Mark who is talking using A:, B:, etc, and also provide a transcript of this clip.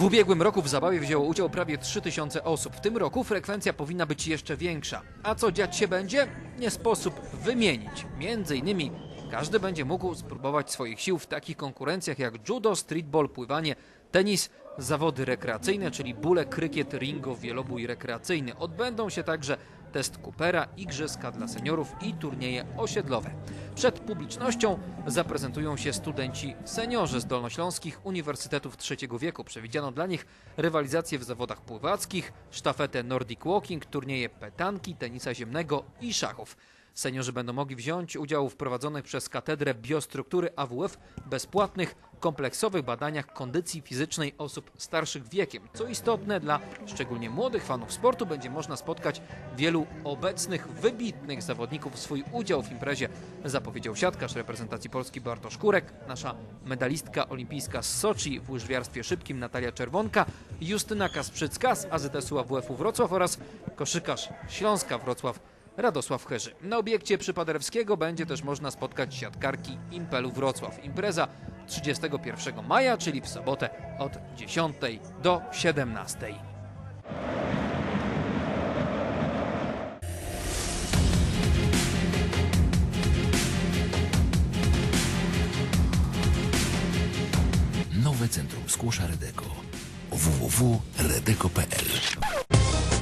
A: W ubiegłym roku w zabawie wzięło udział prawie 3000 osób. W tym roku frekwencja powinna być jeszcze większa. A co dziać się będzie? Nie sposób wymienić. Między innymi każdy będzie mógł spróbować swoich sił w takich konkurencjach jak judo, streetball, pływanie, tenis, zawody rekreacyjne, czyli bóle, krykiet, ringo, wielobój rekreacyjny. Odbędą się także test Coopera, igrzyska dla seniorów i turnieje osiedlowe. Przed publicznością zaprezentują się studenci seniorzy z dolnośląskich uniwersytetów trzeciego wieku. Przewidziano dla nich rywalizacje w zawodach pływackich, sztafetę Nordic Walking, turnieje petanki, tenisa ziemnego i szachów. Seniorzy będą mogli wziąć udział w prowadzonych przez Katedrę Biostruktury AWF bezpłatnych, kompleksowych badaniach kondycji fizycznej osób starszych wiekiem. Co istotne, dla szczególnie młodych fanów sportu będzie można spotkać wielu obecnych, wybitnych zawodników. Swój udział w imprezie zapowiedział siatkarz reprezentacji Polski Bartosz Kurek, nasza medalistka olimpijska z Soczi w łyżwiarstwie szybkim Natalia Czerwonka, Justyna Kasprzycka z AZS-u AWF-u Wrocław oraz koszykarz Śląska Wrocław Radosław Cherzy. Na obiekcie Przypaderewskiego będzie też można spotkać siatkarki Impelu Wrocław. Impreza 31 maja, czyli w sobotę od 10 do 17.
B: Nowe Centrum Skłosza Redeko www.redeko.pl